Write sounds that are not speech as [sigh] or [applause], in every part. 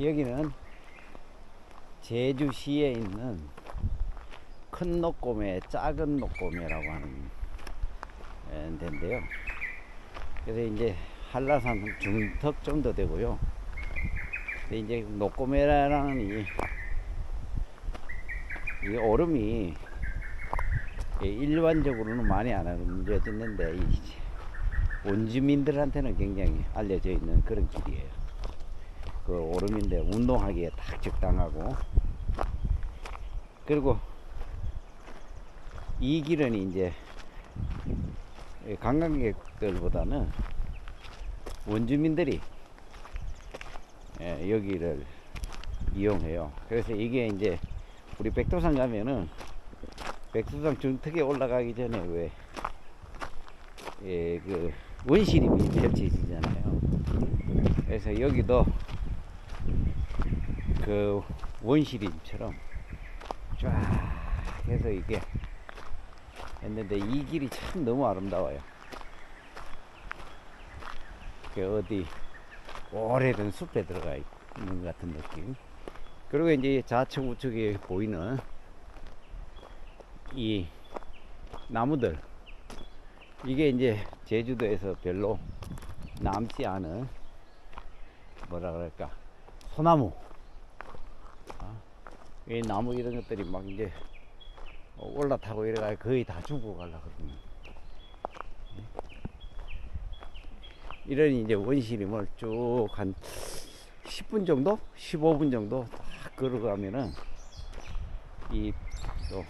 여기는 제주시에 있는 큰 녹고매, 작은 녹고매라고 하는 에, 데인데요. 그래서 이제 한라산 중턱 정도 되고요. 근데 이제 녹고매라는 이, 이 오름이 이 일반적으로는 많이 안 알려졌는데 이 원주민들한테는 굉장히 알려져 있는 그런 길이에요. 그 오름인데 운동하기에 딱 적당하고 그리고 이 길은 이제 관광객들보다는 원주민들이 예, 여기를 이용해요. 그래서 이게 이제 우리 백두산 가면은 백두산 중턱에 올라가기 전에 왜 예, 그 원시림이 펼쳐지잖아요. 그래서 여기도 그 원시림처럼 쫙 해서 이게 했는데 이 길이 참 너무 아름다워요. 그 어디 오래된 숲에 들어가 있는 것 같은 느낌. 그리고 이제 좌측 우측에 보이는 이 나무들 이게 이제 제주도에서 별로 남지 않은 뭐라 그럴까 소나무 어? 이 나무 이런 것들이 막 이제 올라타고 이래가 거의 다 죽어 가려거든요. 이런 이제 원시림을 쭉 한 10분 정도? 15분 정도 딱 걸어가면은 이 또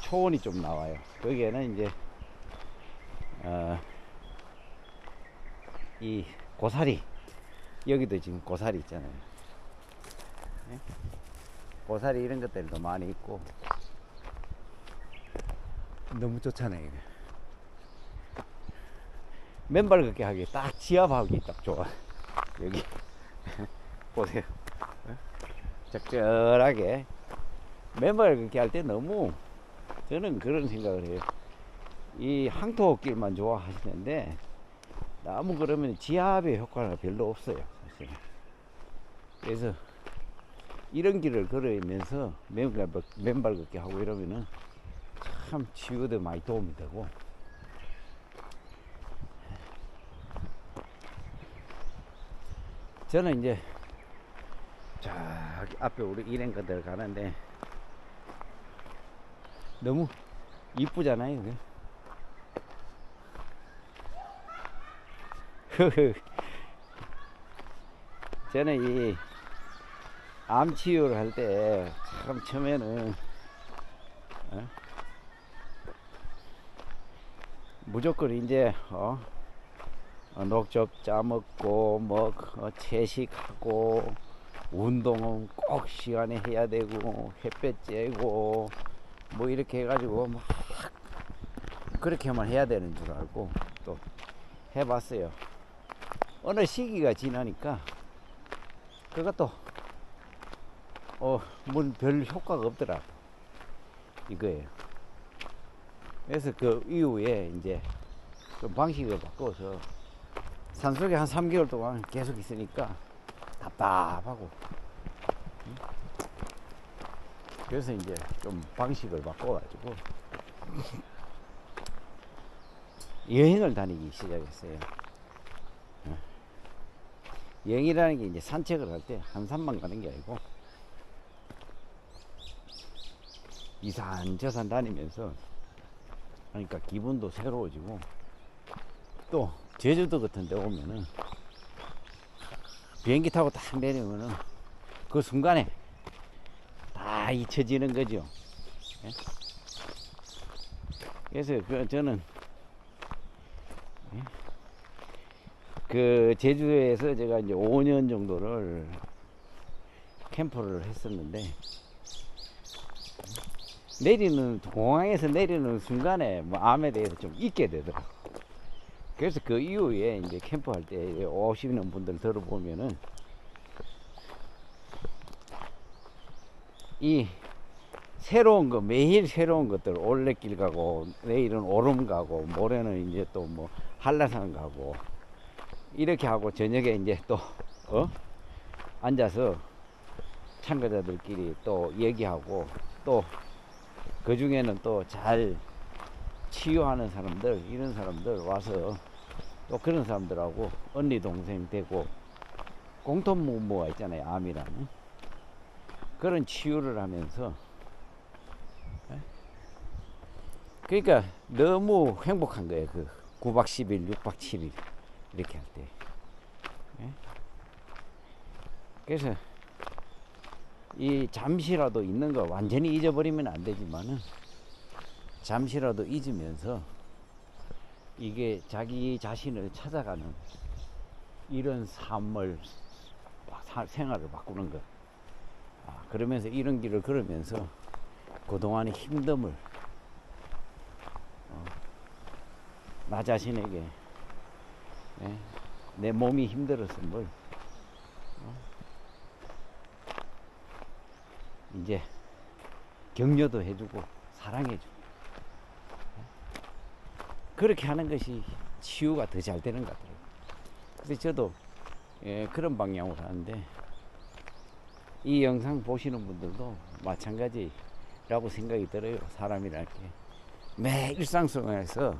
초원이 좀 나와요. 거기에는 이제 어, 이 고사리 여기도 지금 고사리 있잖아요. 예? 고사리 이런 것들도 많이 있고. 너무 좋잖아요 이게. 맨발 걷기 하기 딱 지압하기 딱 좋아. 여기. [laughs] 보세요. 예? 적절하게. 맨발 걷기 할 때 너무 저는 그런 생각을 해요. 이 항토길만 좋아하시는데 너무 그러면 지압의 효과가 별로 없어요 사실 그래서 이런 길을 걸어면서 맨발, 맨발 걷기 하고 이러면은 참 치유도 많이 도움이 되고 저는 이제 저기 앞에 우리 일행가들 가는데 너무 이쁘잖아요. [laughs] 저는 이 암 치유를 할 때 참 처음에는 어? 무조건 이제 어? 어, 녹즙 짜먹고 뭐 어, 채식하고 운동은 꼭 시간에 해야 되고 햇볕 쬐고 뭐 이렇게 해가지고 막 그렇게만 해야 되는 줄 알고 또 해봤어요. 어느 시기가 지나니까 그것도 어, 뭐별 효과가 없더라. 이거예요. 그래서 그 이후에 이제 좀 방식을 바꿔서 산속에 한 3개월 동안 계속 있으니까 답답하고. 응? 그래서 이제 좀 방식을 바꿔가지고 여행을 다니기 시작했어요. 어. 여행이라는 게 이제 산책을 할 때 한 산만 가는 게 아니고 이산 저산 다니면서 그러니까 기분도 새로워지고 또 제주도 같은 데 오면은 비행기 타고 딱 내리면은 그 순간에 다 잊혀지는 거죠. 예? 그래서 그 저는 예? 그 제주도에서 제가 이제 5년 정도를 캠프를 했었는데 내리는 공항에서 내리는 순간에 뭐 암에 대해서 좀 잊게 되더라고. 그래서 그 이후에 이제 캠프할 때 오시는 분들 들어보면은 이 새로운 거 매일 새로운 것들 올레길 가고 내일은 오름 가고 모레는 이제 또 뭐 한라산 가고 이렇게 하고 저녁에 이제 또 어? 앉아서 참가자들끼리 또 얘기하고 또 그 중에는 또 잘 치유하는 사람들 이런 사람들 와서 또 그런 사람들하고 언니 동생 되고 공통 무모가 있잖아요 암이라는 그런 치유를 하면서 예? 그러니까 너무 행복한 거예요 그 9박 10일 6박 7일 이렇게 할때 예? 그래서 이 잠시라도 있는 거 완전히 잊어버리면 안 되지만은 잠시라도 잊으면서 이게 자기 자신을 찾아가는 이런 삶을 사- 생활을 바꾸는 것. 아, 그러면서 이런 길을 걸으면서 그동안의 힘듦을 어, 나 자신에게 예, 내 몸이 힘들었음을 이제 격려도 해주고 사랑해주고 그렇게 하는 것이 치유가 더 잘 되는 것 같아요. 그래서 저도 예, 그런 방향으로 하는데 이 영상 보시는 분들도 마찬가지라고 생각이 들어요. 사람이랄 게. 매 일상 속에서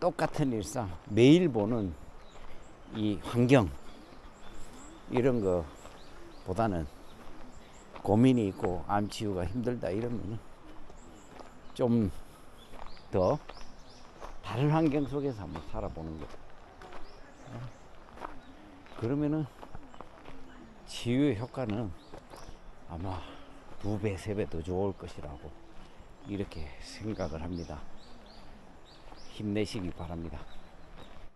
똑같은 일상, 매일 보는 이 환경, 이런 거 보다는 고민이 있고 암 치유가 힘들다 이러면은 좀더 다른 환경 속에서 한번 살아보는 거. 그러면은 치유의 효과는 아마 두 배, 세 배 더 좋을 것이라고 이렇게 생각을 합니다. 힘내시기 바랍니다.